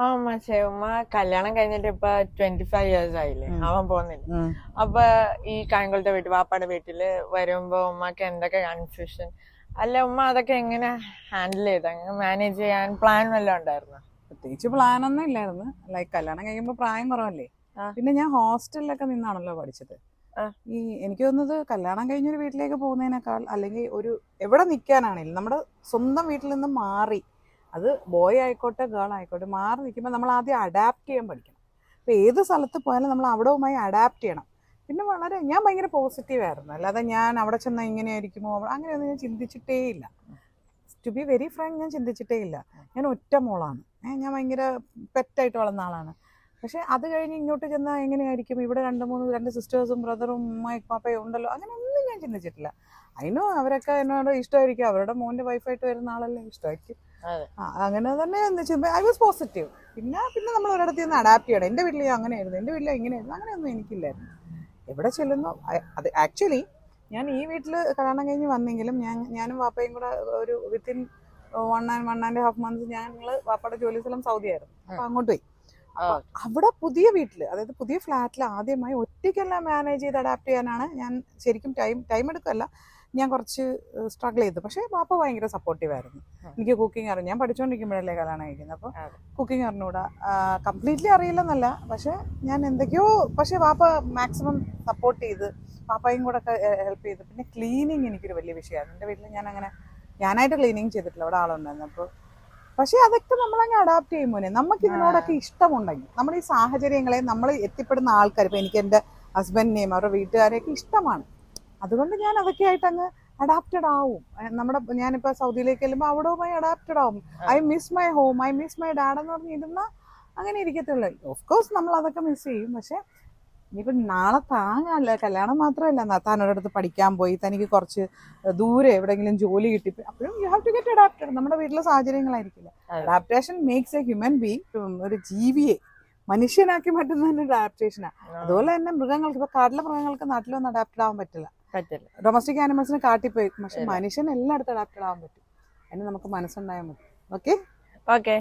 ആ പക്ഷേ കല്യാണം കഴിഞ്ഞിട്ട് ഇപ്പൊ ട്വന്റി ഫൈവ് ഇയേഴ്സ് ആയില്ലേ അവൻ പോകുന്നില്ല അപ്പൊ ഈ കായംകുളത്തെ വീട്ടിൽ വാപ്പാടെ വീട്ടിൽ വരുമ്പോ ഉമ്മക്ക് എന്തൊക്കെ കൺഫ്യൂഷൻ അല്ല ഉമ്മ അതൊക്കെ എങ്ങനെ ഹാൻഡിൽ ചെയ്ത? മാനേജ് ചെയ്യാൻ പ്ലാൻ വല്ലതും ഉണ്ടായിരുന്നു? പ്രത്യേകിച്ച് പ്ലാൻ ഒന്നും ഇല്ലായിരുന്നു. ലൈക്ക് കല്യാണം കഴിയുമ്പോ പ്രായം കുറവല്ലേ? പിന്നെ ഞാൻ ഹോസ്റ്റലിലൊക്കെ നിന്നാണല്ലോ പഠിച്ചത്. ഈ എനിക്ക് തോന്നുന്നത് കല്യാണം കഴിഞ്ഞൊരു വീട്ടിലേക്ക് പോകുന്നതിനേക്കാൾ അല്ലെങ്കിൽ ഒരു എവിടെ നിൽക്കാനാണെങ്കിലും നമ്മുടെ സ്വന്തം വീട്ടിൽ നിന്ന് മാറി അത് ബോയ് ആയിക്കോട്ടെ ഗേൾ ആയിക്കോട്ടെ മാറി നിൽക്കുമ്പോൾ നമ്മൾ ആദ്യം അഡാപ്റ്റ് ചെയ്യാൻ പഠിക്കണം. അപ്പോൾ ഏത് സ്ഥലത്ത് പോയാലും നമ്മൾ അവിടവുമായി അഡാപ്റ്റ് ചെയ്യണം. പിന്നെ വളരെ ഞാൻ ഭയങ്കര പോസിറ്റീവ് ആയിരുന്നു. അല്ലാതെ ഞാൻ അവിടെ ചെന്നാൽ ഇങ്ങനെയായിരിക്കുമോ? അങ്ങനെയൊന്നും ഞാൻ ചിന്തിച്ചിട്ടേ ഇല്ല. ടു ബി വെരി ഫ്രാങ്ക് ഞാൻ ചിന്തിച്ചിട്ടേ ഇല്ല. ഞാൻ ഒറ്റ മോളാണ്. ഞാൻ ഭയങ്കര പെറ്റായിട്ട് വളർന്ന ആളാണ്. പക്ഷെ അത് കഴിഞ്ഞ് ഇങ്ങോട്ട് ചെന്നാൽ എങ്ങനെയായിരിക്കും? ഇവിടെ രണ്ട് മൂന്ന് രണ്ട് സിസ്റ്റേഴ്സും ബ്രദറും ഉമ്മയും പാപ്പയും ഉണ്ടല്ലോ. അങ്ങനെ ഒന്നും ഞാൻ ചിന്തിച്ചിട്ടില്ല. അതിനും അവരൊക്കെ എന്നോട് ഇഷ്ടമായിരിക്കും. അവരുടെ മോന്റെ വൈഫായിട്ട് വരുന്ന ആളല്ലേ ഇഷ്ടമായിരിക്കും. അങ്ങനെ തന്നെ ഐ വാസ് പോസിറ്റീവ് പിന്നെ പിന്നെ നമ്മൾ ഒരിടത്ത് നിന്ന് അഡാപ്റ്റ് ചെയ്യണം. എന്റെ വീട്ടിൽ അങ്ങനെയായിരുന്നു. എന്റെ വീട്ടിൽ ഇങ്ങനെയായിരുന്നു. അങ്ങനെയൊന്നും എനിക്കില്ലായിരുന്നു. എവിടെ ചെല്ലുന്നു? അത് ആക്ച്വലി ഞാൻ ഈ വീട്ടിൽ കല്യാണം കഴിഞ്ഞ് വന്നെങ്കിലും ഞാൻ ഞാനും വാപ്പയും കൂടെ ഒരു within one and one and half months ഞങ്ങൾ വാപ്പയുടെ ജോലി സ്ഥലം സൗദി ആയിരുന്നു അപ്പൊ അങ്ങോട്ട് പോയി. അവിടെ പുതിയ വീട്ടിൽ അതായത് പുതിയ ഫ്ലാറ്റിൽ ആദ്യമായി ഒറ്റയ്ക്കെല്ലാം മാനേജ് ചെയ്ത് അഡാപ്റ്റ് ചെയ്യാനാണ് ഞാൻ ശരിക്കും ടൈം ടൈം എടുക്കല്ല ഞാൻ കുറച്ച് സ്ട്രഗിൾ ചെയ്തു. പക്ഷേ പാപ്പ ഭയങ്കര സപ്പോർട്ടീവ് ആയിരുന്നു. എനിക്ക് കുക്കിംഗ് അറിയാം. ഞാൻ പഠിച്ചുകൊണ്ടിരിക്കുമ്പോഴല്ലേ കല്യാണം കഴിക്കുന്നത്. അപ്പോൾ കുക്കിംഗ് അറിഞ്ഞൂടാ. കംപ്ലീറ്റ്ലി അറിയില്ലെന്നല്ല. പക്ഷേ ഞാൻ എന്തൊക്കെയോ പക്ഷേ പാപ്പ മാക്സിമം സപ്പോർട്ട് ചെയ്ത് പാപ്പയും കൂടെ ഒക്കെ ഹെൽപ്പ് ചെയ്ത്. പിന്നെ ക്ലീനിങ് എനിക്കൊരു വലിയ വിഷയമാണ് എന്റെ വീട്ടിൽ ഞാൻ അങ്ങനെ ഞാനായിട്ട് ക്ലീനിങ് ചെയ്തിട്ടില്ല. അവിടെ ആളുണ്ടായിരുന്നു. അപ്പോൾ പക്ഷെ അതൊക്കെ നമ്മളങ്ങ് അഡാപ്റ്റ് ചെയ്യും മോനെ. നമുക്ക് ഇതിനോടൊക്കെ ഇഷ്ടമുണ്ടെങ്കിൽ. നമ്മുടെ ഈ സാഹചര്യങ്ങളെ നമ്മൾ എത്തിപ്പെടുന്ന ആൾക്കാർ ഇപ്പം എനിക്ക് എന്റെ ഹസ്ബൻഡിനെയും അവരുടെ വീട്ടുകാരെയൊക്കെ ഇഷ്ടമാണ്. അതുകൊണ്ട് ഞാൻ അതൊക്കെ ആയിട്ട് അങ്ങ് അഡാപ്റ്റഡ് ആവും. നമ്മുടെ ഞാനിപ്പോൾ സൗദിയിലേക്ക് ചെല്ലുമ്പോൾ അവിടവുമായി അഡാപ്റ്റഡ് ആവും. I miss my home I miss my dad എന്ന് പറഞ്ഞിരുന്ന അങ്ങനെ ഇരിക്കത്തുള്ളൂ. ഓഫ് കോഴ്സ് നമ്മൾ അതൊക്കെ മിസ് ചെയ്യും. പക്ഷെ ഇനിയിപ്പം നാളെ താങ്ങല്ല. കല്യാണം മാത്രമല്ല. താൻ ഒരിടത്ത് പഠിക്കാൻ പോയി തനിക്ക് കുറച്ച് ദൂരെ എവിടെയെങ്കിലും ജോലി കിട്ടി. അപ്പോഴും you have to get adapted നമ്മുടെ വീട്ടിലെ സാഹചര്യങ്ങളായിരിക്കില്ല. Adaptation makes a human being ഒരു ജീവിയെ മനുഷ്യനാക്കി മാറ്റുന്നതിന് ഒരു അഡാപ്റ്റേഷനാണ് അതുപോലെ തന്നെ മൃഗങ്ങൾക്ക് ഇപ്പൊ കാട്ടിലെ മൃഗങ്ങൾക്ക് നാട്ടിലൊന്നും അഡാപ്റ്റഡ് ആവാൻ പറ്റില്ല. പറ്റില്ല. ഡൊമസ്റ്റിക് ആനിമൽസിന് കാട്ടിൽ പോയി പക്ഷെ മനുഷ്യൻ എല്ലായിടത്തും അഡാപ്റ്റഡ് ആവാൻ പറ്റും. അതിന് നമുക്ക് മനസ്സുണ്ടായാൽ മതി. Okay okay